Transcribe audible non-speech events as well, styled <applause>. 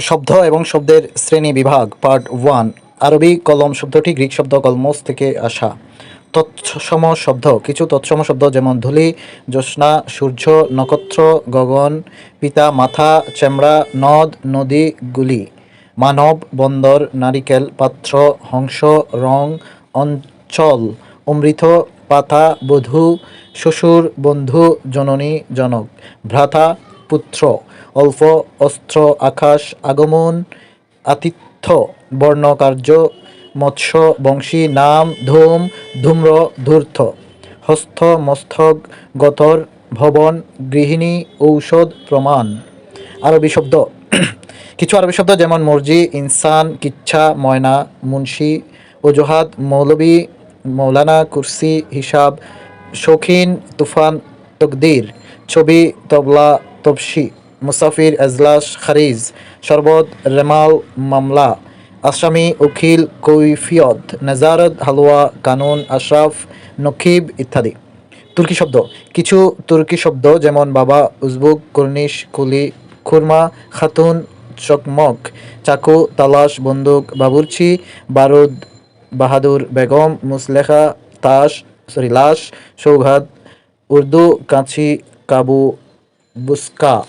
শব্দ এবং শব্দের শ্রেণি বিভাগ পার্ট ওয়ান আরবি কলম শব্দটি গ্রিক শব্দ কলমস থেকে আসা। তৎসম শব্দ, কিছু তৎসম শব্দ যেমন ধূলি, জ্যোৎস্না, সূর্য, নক্ষত্র, গগন, পিতা, মাথা চেমড়া নদ, নদী, গুলি, মানব, বন্দর, নারিকেল, পাত্র, হংস, রং, অঞ্চল, অমৃত, পাতা, বধূ, শ্বশুর, বন্ধু, জননী, জনক, ভ্রাতা পুত্র, অল্প অস্ত্র, আকাশ, আগমন, আতিথ্য, বর্ণকার্য, মৎস্য, বংশী, নাম, ধূম, ধূম্র, ধূর্ত হস্ত মস্তক, গতর, ভবন, গৃহিণী, ঔষধ, প্রমাণ। আরবি শব্দ। <clears throat> কিছু আরবি শব্দ যেমন মর্জি, ইনসান, কিচ্ছা, ময়না, মুন্সি, অজুহাত, মৌলবী, মৌলানা, কুরসি, হিসাব, শৌখিন, তুফান, তকদির, ছবি, তবলা তবসি মুসাফির, এজলাস, খারিজ, শরবত, রেমাল, মামলা, আসামি, উকিল, কৈফিয়ত, নেজারত, হালুয়া, কানুন, আশরাফ, নকিব ইত্যাদি। তুর্কি শব্দ। কিছু তুর্কি শব্দ যেমন বাবা, উজবুক, কর্নিশ, কুলি, খুরমা, খাতুন, চকমক, চাকু, তালাশ, বন্দুক, বাবুর্চি, বারুদ, বাহাদুর বেগম, মুসলেখা, তাস, সরি, লাশ সৌগাত উর্দু, কাঁচি, কাবু buscar